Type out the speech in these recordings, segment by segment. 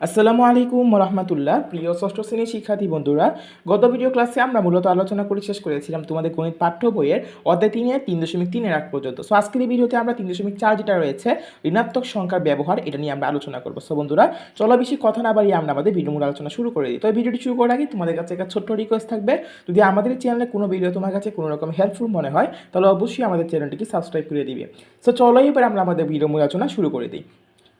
আসসালামু আলাইকুম রহমতুল্লাহ প্রিয় ষষ্ঠ শ্রেণির শিক্ষার্থী বন্ধুরা, গত ভিডিও ক্লাসে আমরা মূলত আলোচনা করে, শেষ করেছিলাম তোমাদের গণিত পাঠ্য বইয়ের অধ্যায় তিনের তিন দশমিক তিনের আগ পর্যন্ত। সো আজকের এই ভিডিওতে আমরা তিন দশমিক চার যেটা রয়েছে, ঋণাত্মক সংখ্যার ব্যবহার, এটা নিয়ে আমরা আলোচনা করব। সো বন্ধুরা, চলো বেশি কথা না বাড়িয়ে আমরা আমাদের ভিডিও মূল আলোচনা শুরু করে দিই। তো এই ভিডিওটি শুরু করার আগে তোমাদের কাছে একটা ছোট্ট রিকোয়েস্ট থাকবে। যদি আমাদের চ্যানেলে কোনো ভিডিও তোমার কাছে কোনো রকম হেল্পফুল মনে হয়, তাহলে অবশ্যই আমাদের চ্যানেলটিকে সাবস্ক্রাইব করে দিবে। সো চলো এবার আমরা আমাদের ভিডিও মূল আলোচনা শুরু করে দিই।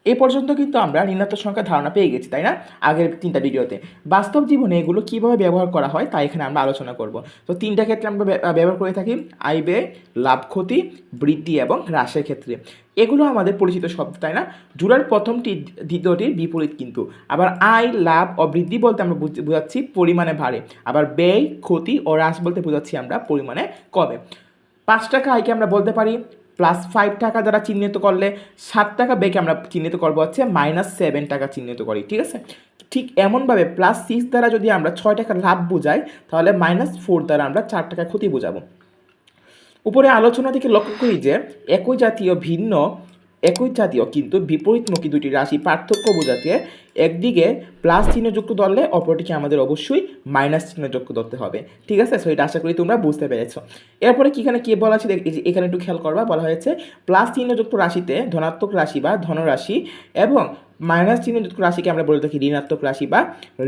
এ পর্যন্ত কিন্তু আমরা ঋণাত্মক সংখ্যার ধারণা পেয়ে গেছি, তাই না? আগের তিনটা ভিডিওতে। বাস্তব জীবনে এগুলো কীভাবে ব্যবহার করা হয়, তা এখানে আমরা আলোচনা করব। তো তিনটা ক্ষেত্রে আমরা ব্যবহার করে থাকি আয় ব্যয় লাভ ক্ষতি, বৃদ্ধি এবং হ্রাসের ক্ষেত্রে। এগুলো আমাদের পরিচিত শব্দ তাই না? জুড়ার প্রথমটি দ্বিতীয়টির বিপরীত কিন্তু। আবার আয়, লাভ ও বৃদ্ধি বলতে আমরা বুঝ- বোঝাচ্ছি পরিমাণে ভারে। আবার ব্যয়, ক্ষতি ও হ্রাস বলতে বোঝাচ্ছি আমরা পরিমাণে কমে। পাঁচ টাকা আয়কে আমরা বলতে পারি প্লাস ফাইভ টাকা দ্বারা চিহ্নিত করলে, সাত টাকা বেগে আমরা চিহ্নিত করব হচ্ছে মাইনাস সেভেন টাকা চিহ্নিত করি, ঠিক আছে? ঠিক এমনভাবে প্লাস সিক্স দ্বারা যদি আমরা ছয় টাকা লাভ বোঝাই, তাহলে মাইনাস ফোর দ্বারা আমরা চার টাকা ক্ষতি বোঝাবো। উপরে আলোচনা থেকে লক্ষ্য করি যে, একই জাতীয় ভিন্ন একই জাতীয়, কিন্তু বিপরীতমুখী দুটি রাশি পার্থক্য বোঝাতে একদিকে প্লাস চিহ্ন যুক্ত ধরলে অপরটিকে আমাদের অবশ্যই মাইনাস চিহ্ন যুক্ত ধরতে হবে। ঠিক আছে? সো এটা আশা করি তোমরা বুঝতে পেরেছ। এরপরে কি এখানে কি বলা আছে? এখানে একটু খেয়াল করবা, বলা হয়েছে প্লাস চিহ্নযুক্ত রাশিতে ধনাত্মক রাশি বা ধনরাশি এবং মাইনাস চিহ্নযুক্ত রাশিকে আমরা বলে থাকি ঋণাত্মক রাশি বা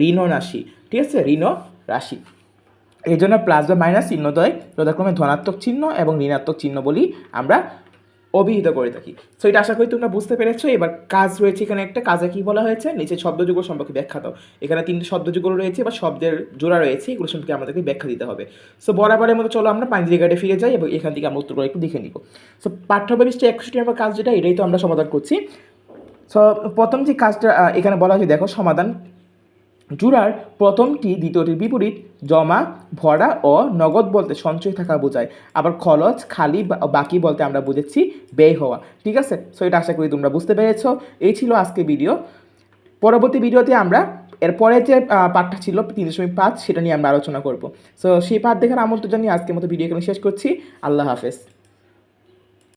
ঋণ রাশি। ঠিক আছে? ঋণ রাশি। এই জন্য প্লাস বা মাইনাস চিহ্ন দেয় যথাক্রমে ধনাত্মক চিহ্ন এবং ঋণাত্মক চিহ্ন বলি আমরা অভিহিত করে থাকি। সো এটা আশা করি তোমরা বুঝতে পেরেছ। এবার কাজ রয়েছে এখানে একটা। কাজে কি বলা হয়েছে? নিচে শব্দযুগ সম্পর্কে ব্যাখ্যা দাও। এখানে তিনটে শব্দযুগ রয়েছে বা শব্দের জোড়া রয়েছে। এগুলো সম্পর্কে আমাদেরকে ব্যাখ্যা দিতে হবে। সো বরাবরের মতো চলো আমরা পাঞ্জরি গার্ডে ফিরে যাই এবং এখান থেকে আমরা উত্তরগুলো একটু দেখে নিব। সো পাঠ্যবৃষ্টি একষট্টি নম্বর কাজ যেটা, এটাই তো আমরা সমাধান করছি। সো প্রথম যে কাজটা এখানে বলা হয়েছে, দেখো সমাধান জুড়ার প্রথমটি দ্বিতীয়টির বিপরীত, জমা, ভরা ও নগদ বলতে সঞ্চয় থাকা বোঝায়। আবার খরচ খালি বাকি বলতে আমরা বুঝেছি ব্যয় হওয়া। ঠিক আছে? সো এটা আশা করি তোমরা বুঝতে পেরেছ। এই ছিল আজকে ভিডিও পরবর্তী ভিডিওতে আমরা এরপরে যে পাঠটা ছিল তিন দশমিক পাঁচ, সেটা নিয়ে আমরা আলোচনা করব। সো সেই পাঠ দেখার আমন্ত্রণ জানিয়ে আজকের মতো ভিডিও এখানে শেষ করছি। আল্লাহ হাফেজ।